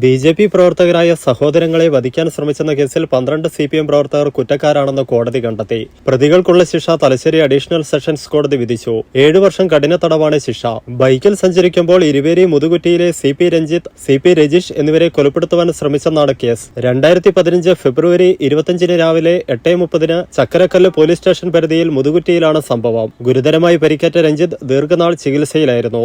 B J P പ്രവർത്തകരായ സഹോദരങ്ങളെ വധിക്കാൻ ശ്രമിച്ചെന്ന കേസിൽ പന്ത്രണ്ട് സി പി എം പ്രവർത്തകർ കുറ്റക്കാരാണെന്ന് കോടതി കണ്ടെത്തി. പ്രതികൾക്കുള്ള ശിക്ഷ തലശ്ശേരി അഡീഷണൽ സെഷൻസ് കോടതി വിധിച്ചു. ഏഴു വർഷം കഠിന തടവാണ് ശിക്ഷ. ബൈക്കിൽ സഞ്ചരിക്കുമ്പോൾ Iruveri മുതുകുറ്റിയിലെ C P Ranjith C P Rajeesh എന്നിവരെ കൊലപ്പെടുത്തുവാൻ ശ്രമിച്ചെന്നാണ് കേസ്. രണ്ടായിരത്തി പതിനഞ്ച് ഫെബ്രുവരി ഇരുപത്തിയഞ്ചിന് രാവിലെ എട്ട് മുപ്പതിന് ചക്കരക്കല്ല് പോലീസ് സ്റ്റേഷൻ പരിധിയിൽ മുതുകുറ്റിയിലാണ് സംഭവം. ഗുരുതരമായി പരിക്കേറ്റ രഞ്ജിത്ത് ദീർഘനാൾ ചികിത്സയിലായിരുന്നു.